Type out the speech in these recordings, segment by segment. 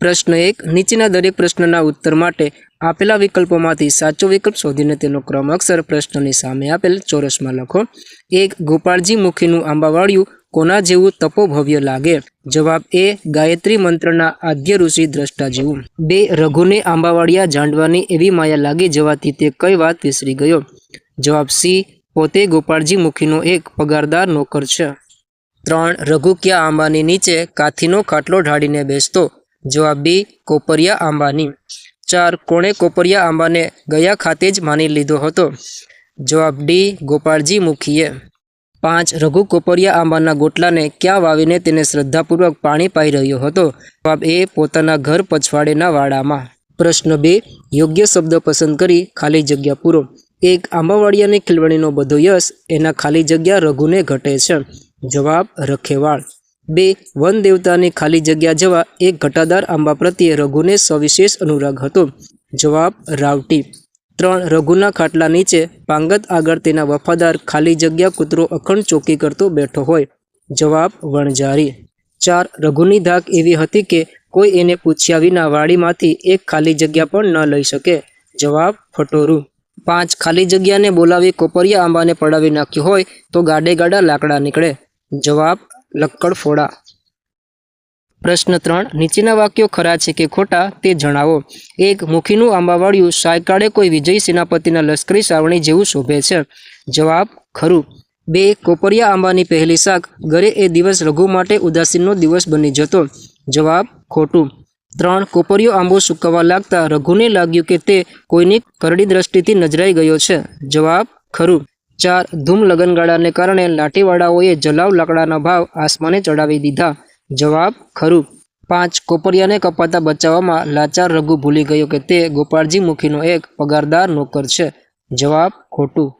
પ્રશ્ન એક, નીચેના દરેક પ્રશ્નના ઉત્તર માટે આપેલા વિકલ્પોમાંથી સાચો વિકલ્પ શોધીને તેનો ક્રમ અક્ષર પ્રશ્નની સામે આપેલ ચોરસમાં લખો. એક, ગોપાળજી મુખીનું આંબાવાળિયું કોના જેવું તપોભવ્ય લાગે? જવાબ એ, ગાયત્રી મંત્રના આદ્ય ઋષિ દ્રષ્ટા જેવું. બે, રઘુને આંબાવાળિયા જાણવાની એવી માયા લાગી જવાથી તે કઈ વાત વિસરી ગયો? જવાબ સી, પોતે ગોપાળજી મુખીનો એક પગારદાર નોકર છે. ત્રણ, રઘુ ક્યાં આંબાની નીચે કાથીનો ખાટલો ઢાળીને બેસતો? જવાબ બી, કોપરિયા આંબાની. ચાર, કોણે કોપરિયા આંબાને ગયા ખાતે જ માની લીધો હતો? જવાબ ડી, ગોપાળજી મુખીએ. પાંચ, રઘુ કોપરિયા આંબાના ગોટલાને ક્યાં વાવીને તેને શ્રદ્ધાપૂર્વક પાણી પાઈ રહ્યો હતો? જવાબ એ, પોતાના ઘર પછવાડેના વાડામાં. પ્રશ્ન બે, યોગ્ય શબ્દ પસંદ કરી ખાલી જગ્યા પૂરો. એક, આંબાવાડિયાની ખીલવણીનો બધો યશ એના ખાલી જગ્યા રઘુને ઘટે છે. જવાબ, રખેવાળ. બે, વન દેવતાની ખાલી જગ્યા જવા એક ઘટાદાર આંબા પ્રત્યે રઘુને સવિશેષ અનુરાગ હતો. જવાબ, રાવટી. ત્રણ, રઘુના ખાટલા નીચે પાંગત આગળ તેના વફાદાર ખાલી જગ્યા કૂતરો અખંડ ચોકી કરતો બેઠો હોય. જવાબ, વણઝારી. ચાર, રઘુની ધાક એવી હતી કે કોઈ એને પૂછ્યા વિના વાડીમાંથી એક ખાલી જગ્યા પણ ન લઈ શકે. જવાબ, ફટોરું. પાંચ, ખાલી જગ્યાને બોલાવી કોપરિયા આંબાને પડાવી નાખ્યું હોય તો ગાડે ગાડા લાકડા નીકળે. જવાબ લક્કડ ફોડા. પ્રશ્ન ત્રણ. નીચેના વાક્યો ખરા છે કે ખોટા તે જણાવો. એક, મુખીનું આંબાવાળિયું સાયકાળે કોઈ વિજય સેનાપતિના લશ્કરી સાવણી જેવું શોભે છે. જવાબ, ખરું. બે, કોપરિયા આંબાની પહેલી શાક ઘરે એ દિવસ રઘુ માટે ઉદાસીનનો દિવસ બની જતો. જવાબ, ખોટું. ત્રણ, કોપરિયો આંબો સૂકવવા લાગતા રઘુને લાગ્યું કે તે કોઈની કરડી દ્રષ્ટિથી નજરાઈ ગયો છે. જવાબ, ખરું. ચાર ધૂમ લગનગાળાને કારણે લાઠીવાળાઓએ જલાવ લાકડાના ભાવ આસમાને ચડાવી દીધા. જવાબ ખરું. પાંચ કોપરિયાને કપાતા બચાવવામાં લાચાર રઘુ ભૂલી ગયો કે તે ગોપાળજી મુખીનો એક પગારદાર નોકર છે. જવાબ ખોટું.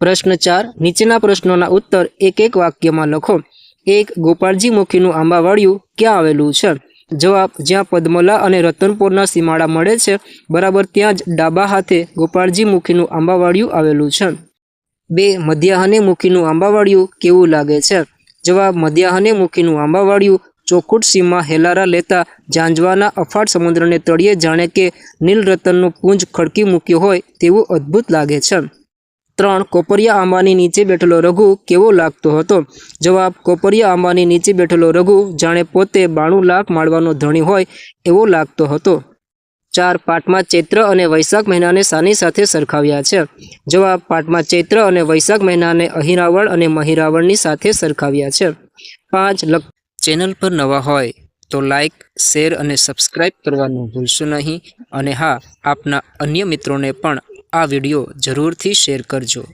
પ્રશ્ન ચાર. નીચેના પ્રશ્નોના ઉત્તર એક એક વાક્યમાં લખો. એક, ગોપાળજી મુખીનું આંબાવાડિયું ક્યાં આવેલું છે? જવાબ, જ્યાં પદ્મલા અને રતનપુરના સીમાડા મળે છે, બરાબર ત્યાં જ ડાબા હાથે ગોપાળજી મુખીનું આંબાવાડિયું આવેલું છે. બે મધ્યાહને મુખીનું આંબાવાડિયું કેવું લાગે છે? જવાબ, મધ્યાહને મુખીનું આંબાવાળિયું ચોખુટ સીમમાં હેલારા લેતા ઝાંઝવાના અફાટ સમુદ્રને તળિયે જાણે કે નીલરતનનું પૂંજ ખડકી મૂક્યું હોય તેવું અદ્ભુત લાગે છે. ત્રણ, કોપરિયા આંબાની નીચે બેઠેલો રઘુ કેવો લાગતો હતો? જવાબ, કોપરિયા આંબાની નીચે બેઠેલો રઘુ જાણે પોતે બાણું લાખ માળવાનો ધણી હોય એવો લાગતો હતો. ચાર પાઠમાં ચૈત્ર અને વૈશાખ મહિનાને સાની સાથે સરખાવ્યા છે. જવાબ પાઠમાં ચૈત્ર અને વૈશાખ મહિનાને અહિરાવણ અને મહિરાવણની સાથે સરખાવ્યા છે. પાંચ ચેનલ પર નવા હોય તો લાઇક શેર અને સબસ્ક્રાઈબ કરવાનું ભૂલશો નહીં. અને હા, આપના અન્ય મિત્રોને પણ આ વીડિયો જરૂરથી શેર કરજો.